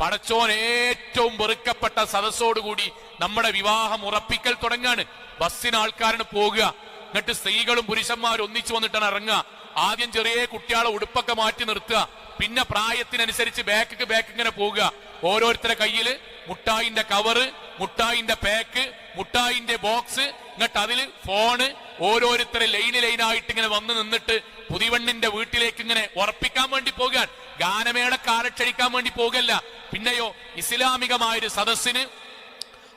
പടച്ചോൻ ഏറ്റവും വെറുക്കപ്പെട്ട സദസ്സോടുകൂടി നമ്മുടെ വിവാഹം ഉറപ്പിക്കൽ തുടങ്ങാണ്. ബസ്സിന് ആൾക്കാരാണ് പോകുക. എന്നിട്ട് സ്ത്രീകളും പുരുഷന്മാരും ഒന്നിച്ചു വന്നിട്ടാണ് ഇറങ്ങുക. ആദ്യം ചെറിയ കുട്ടികളെ ഉടുപ്പൊക്കെ മാറ്റി നിർത്തുക. പിന്നെ പ്രായത്തിനനുസരിച്ച് ബാക്ക് ബാക്ക് ഇങ്ങനെ പോകുക. ഓരോരുത്തരുടെ കയ്യിൽ മുട്ടായിന്റെ കവറ് മുട്ടായിന്റെ പാക്ക് മുട്ടായിന്റെ ബോക്സ് എന്നിട്ട് അതിൽ ഫോണ് ഓരോരുത്തരെ ലൈന് ലൈനായിട്ട് ഇങ്ങനെ വന്ന് നിന്നിട്ട് പുതിവണ്ണിന്റെ വീട്ടിലേക്ക് ഇങ്ങനെ ഉറപ്പിക്കാൻ വേണ്ടി പോകാൻ ഗാനമേള കാലക്ഷണിക്കാൻ വേണ്ടി പോകല്ല. പിന്നെയോ ഇസ്ലാമികമായൊരു സദസ്സിന്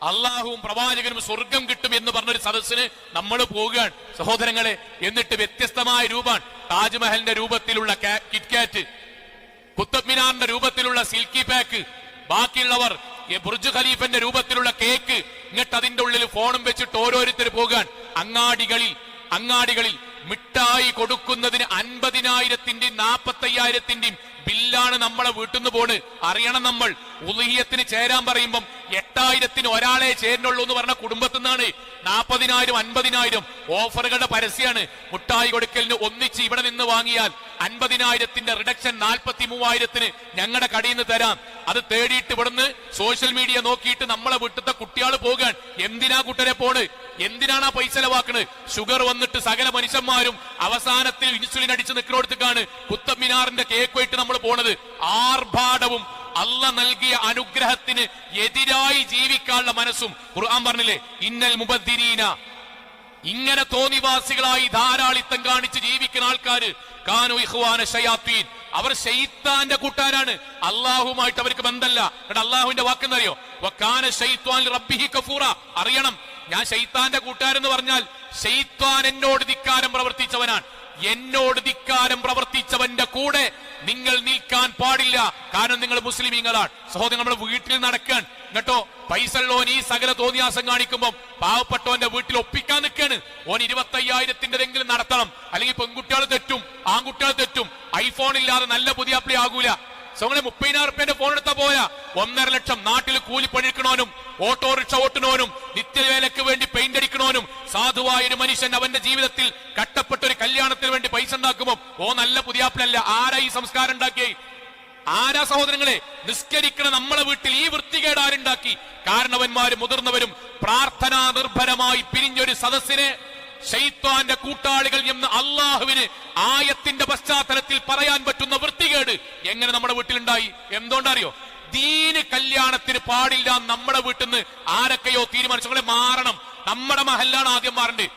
അള്ളാഹുവും പ്രവാചകനും സ്വർഗം കിട്ടും എന്ന് പറഞ്ഞൊരു സദസ്സിന് നമ്മൾ പോകുകയാണ് സഹോദരങ്ങളെ എന്നിട്ട് വ്യത്യസ്തമായ രൂപമാണ് താജ്മഹലിന്റെ രൂപത്തിലുള്ള കിറ്റ്കാറ്റ് കുത്തബ് മിനാറിന്റെ രൂപത്തിലുള്ള സിൽക്കി പാക്ക് ബാക്കിയുള്ളവർ ബുർജ് ഖലീഫന്റെ രൂപത്തിലുള്ള കേക്ക് എന്നിട്ട് അതിന്റെ ഉള്ളിൽ ഫോണും വെച്ചിട്ട് ഓരോരുത്തർ പോകാൻ അങ്ങാടികളിൽ അങ്ങാടികളിൽ മിഠായി കൊടുക്കുന്നതിന് അൻപതിനായിരത്തിന്റെയും നാപ്പത്തയ്യായിരത്തിന്റെയും ബില്ലാണ് നമ്മളെ വീട്ടിൽ നിന്ന് പോണ്. അറിയണം നമ്മൾ. ഉലഹിയത്തിന് ചേരാൻ പറയുമ്പം എട്ടായിരത്തിന് ഒരാളെ ചേരുന്നുള്ളൂ എന്ന് പറഞ്ഞ കുടുംബത്തിൽ നിന്നാണ് നാൽപ്പതിനായിരം അൻപതിനായിരം ഓഫറുകളുടെ പരസ്യമാണ് മുട്ടായി കൊടുക്കലിന് ഒന്നിച്ച് ഇവിടെ നിന്ന് വാങ്ങിയാൽ അൻപതിനായിരത്തിന്റെ റിഡക്ഷൻ നാൽപ്പത്തി മൂവായിരത്തിന് ഞങ്ങളുടെ കടയിൽ നിന്ന് തരാം. അത് തേടിയിട്ട് ഇവിടുന്ന് സോഷ്യൽ മീഡിയ നോക്കിയിട്ട് നമ്മളെ വീട്ടിലത്തെ കുട്ടികൾ പോകാൻ എന്തിനാ കുട്ടരെ പോണ്? എന്തിനാണ് ആ പൈസ ചെലവാക്കണത് ഷുഗർ വന്നിട്ട് സകല മനുഷ്യന്മാരും അവസാനത്തിൽ ഇൻസുലിൻ അടിച്ച് നിൽക്കുന്നിടത്തേക്കാണ് കുത്തബ് കേക്ക് കേക്കുമായിട്ട് നമ്മൾ പോണത്. ആർഭാടവും അല്ല നൽകിയ അനുഗ്രഹത്തിന് എതിരായി ജീവിക്കാനുള്ള മനസ്സും ഖുർആൻ പറഞ്ഞില്ലേ? ഇന്നൽ മുബദ്ദിരീന. ഇങ്ങനെ തോന്നിവാസികളായി ധാരാളിത്തം കാണിച്ച് ജീവിക്കുന്ന ആൾക്കാര് കാനു ഇഹ്വാന ഷയാത്തീൻ അവർ ഷെയ്ത്താന്റെ കൂട്ടാരാണ് അള്ളാഹുമായിട്ട് അവർക്ക് ബന്ധമല്ല അള്ളാഹുവിന്റെ വാക്കെന്നറിയോ വക്കാന ഷെയ്ത്വാൻ റബ്ബിഹി കഫൂറ അറിയണം. ഞാൻ ഷെയ്ത്താന്റെ കൂട്ടാരെന്ന് പറഞ്ഞാൽ ഷെയ്ത്താൻ എന്നോട് ധിക്കാരം പ്രവർത്തിച്ചവനാണ്. എന്നോട് ധിക്കാരം പ്രവർത്തിച്ചവന്റെ കൂടെ നിങ്ങൾ നിൽക്കാൻ പാടില്ല. കാരണം നിങ്ങൾ മുസ്ലിമീങ്ങളാണ്. സഹോദരൻ നമ്മുടെ വീട്ടിൽ നടക്കാൻ. കേട്ടോ പൈസ ഉള്ളവൻ ഈ സകല തോന്നിയാസം കാണിക്കുമ്പോൾ പാവപ്പെട്ടവന്റെ വീട്ടിൽ ഒപ്പിക്കാൻ നിൽക്കാണ്. ഓൻ ഇരുപത്തി അയ്യായിരത്തിന്റെതെങ്കിലും നടത്തണം. അല്ലെങ്കിൽ പെൺകുട്ടികൾ തെറ്റും ആൺകുട്ടികൾ തെറ്റും. ഐഫോൺ ഇല്ലാതെ നല്ല പുതിയ അപ്ലി ആകൂല. സോങ്ങനെ മുപ്പതിനായിരം റുപ്യന്റെ ഫോൺ എടുത്താ പോയാ ഒന്നര ലക്ഷം നാട്ടിൽ കൂലിപ്പണിക്കണോനും ഓട്ടോറിക്ഷ പെയിന്റ് അടിക്കണോനും സാധുവായ ഒരു മനുഷ്യൻ അവന്റെ ജീവിതത്തിൽ കട്ടപ്പെട്ട ഒരു കല്യാണത്തിന് വേണ്ടി പൈസ ഉണ്ടാക്കുമ്പോൾ ഓ നല്ല പുതിയാപ്പിളല്ല ആരാ ഈ സംസ്കാരം ഉണ്ടാക്കിയേ? ആരാ സഹോദരങ്ങളെ നിസ്കരിക്കണ നമ്മളെ വീട്ടിൽ ഈ വൃത്തികേട് ആരുണ്ടാക്കി? കാരണവന്മാരും മുതിർന്നവരും പ്രാർത്ഥനാ നിർഭരമായി പിരിഞ്ഞൊരു സദസ്സിനെ ഷെയ്ത്താന്റെ കൂട്ടാളികൾ എന്ന് അള്ളാഹുവിന് ആയത്തിന്റെ പശ്ചാത്തലത്തിൽ പറയാൻ പറ്റുന്ന വൃത്തികേട് എങ്ങനെ നമ്മുടെ വീട്ടിലുണ്ടായി? എന്തുകൊണ്ടറിയോ? ദീന് കല്യാണത്തിന് പാടില്ല നമ്മുടെ വീട്ടിൽ നിന്ന് ആരൊക്കെയോ തീരുമാനിച്ചു. മാറണം. നമ്മുടെ മഹല്ലാണ് ആദ്യം മാറേണ്ടത്.